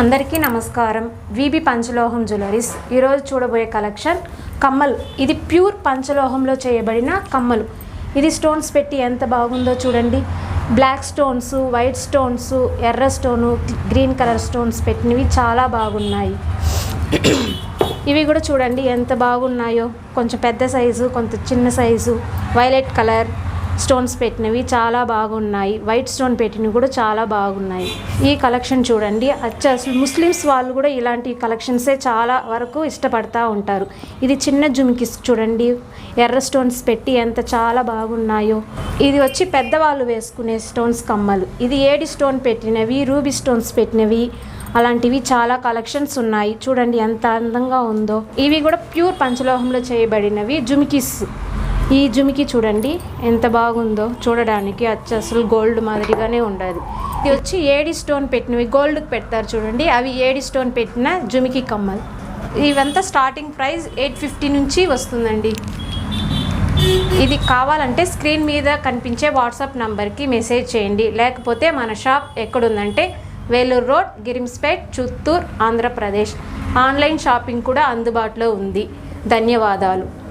అందరికీ నమస్కారం. VB Panchaloham jewelleries. ఈరోజు చూడబోయే కలెక్షన్ కమ్మలు. ఇది ప్యూర్ పంచలోహంలో చేయబడిన కమ్మలు. ఇది స్టోన్స్ పెట్టి ఎంత బాగుందో చూడండి. బ్లాక్ స్టోన్స్ వైట్ స్టోన్స్ ఎర్ర స్టోను గ్రీన్ కలర్ స్టోన్స్ పెట్టినవి చాలా బాగున్నాయి. ఇవి కూడా చూడండి ఎంత బాగున్నాయో. కొంచెం పెద్ద సైజు కొంచెం చిన్న సైజు. Violet colour. స్టోన్స్ పెట్టినవి చాలా బాగున్నాయి. వైట్ స్టోన్ పెట్టినవి కూడా చాలా బాగున్నాయి. ఈ కలెక్షన్ చూడండి. అచ్చ అసలు ముస్లిమ్స్ వాళ్ళు కూడా ఇలాంటి కలెక్షన్సే చాలా వరకు ఇష్టపడతా ఉంటారు. ఇది చిన్న జుమికిస్ చూడండి. ఎర్ర స్టోన్స్ పెట్టి ఎంత చాలా బాగున్నాయో. ఇది వచ్చి పెద్దవాళ్ళు వేసుకునే స్టోన్స్ కమ్మలు. ఇది ఏడి స్టోన్ పెట్టినవి రూబీ స్టోన్స్ పెట్టినవి. అలాంటివి చాలా కలెక్షన్స్ ఉన్నాయి. చూడండి ఎంత అందంగా ఉందో. ఇవి కూడా ప్యూర్ పంచలోహంలో చేయబడినవి జుమికిస్. ఈ జుమికి చూడండి ఎంత బాగుందో. చూడడానికి అచ్చ అసలు గోల్డ్ మాదిరిగానే ఉండదు. ఇది వచ్చి ఏడి స్టోన్ పెట్టినవి గోల్డ్కి పెడతారు చూడండి. అవి ఏడి స్టోన్ పెట్టిన జుమికి కమ్మలు. ఇవంతా స్టార్టింగ్ ప్రైస్ ఎయిట్ ఫిఫ్టీ నుంచి వస్తుందండి. ఇది కావాలంటే స్క్రీన్ మీద కనిపించే వాట్సాప్ నంబర్కి మెసేజ్ చేయండి. లేకపోతే మన షాప్ ఎక్కడుందంటే Vellore road Girimspet Chittoor Andhra Pradesh. Online shopping కూడా అందుబాటులో ఉంది. ధన్యవాదాలు.